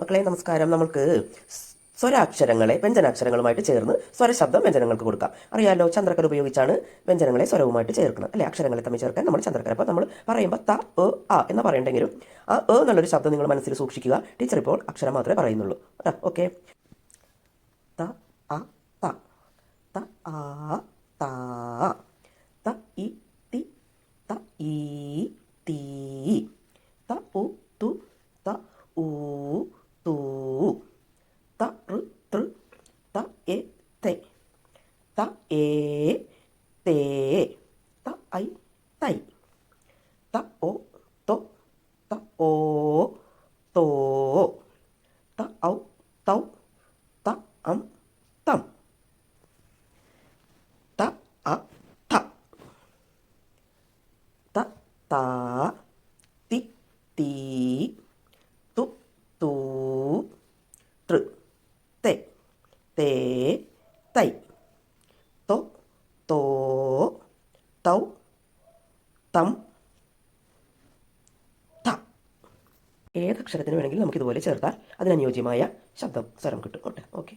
മക്കളെ നമസ്കാരം. നമുക്ക് സ്വരാക്ഷരങ്ങളെ വ്യഞ്ജനാക്ഷരങ്ങളുമായിട്ട് ചേർന്ന് സ്വരശബ്ദം വ്യഞ്ജനങ്ങൾക്ക് കൊടുക്കാം. അറിയാലോ ചന്ദ്രക്കര ഉപയോഗിച്ചാണ് വ്യഞ്ജനങ്ങളെ സ്വരവുമായിട്ട് ചേർക്കുന്നത്. അല്ലെ? അക്ഷരങ്ങളെ തമ്മിൽ ചേർക്കാൻ നമ്മൾ ചന്ദ്രക്കര അപ്പോൾ നമ്മൾ പറയുമ്പോൾ ത എ ആ എന്ന് പറയണ്ടെങ്കിലും ആ എ എന്നുള്ളൊരു ശബ്ദം നിങ്ങൾ മനസ്സിൽ സൂക്ഷിക്കുക. ടീച്ചർ ഇപ്പോൾ അക്ഷരം മാത്രമേ പറയുന്നുള്ളൂ. ഓക്കെ. ത അ ത. ത ആ താ. ത ഇ തി. ത ഈ ത ഉ തു. ത ഊ たえてたあいたい。たおとたおとたあおたおたあんたん。たあた。たたててととるててたい。തൈ തൊ തോ തൗ തം. ഏതക്ഷരത്തിന് വേണമെങ്കിലും നമുക്കിതുപോലെ ചേർത്താൽ അതിനനുയോജ്യമായ ശബ്ദം സ്വരം കിട്ടും ഓട്ടെ ഓക്കെ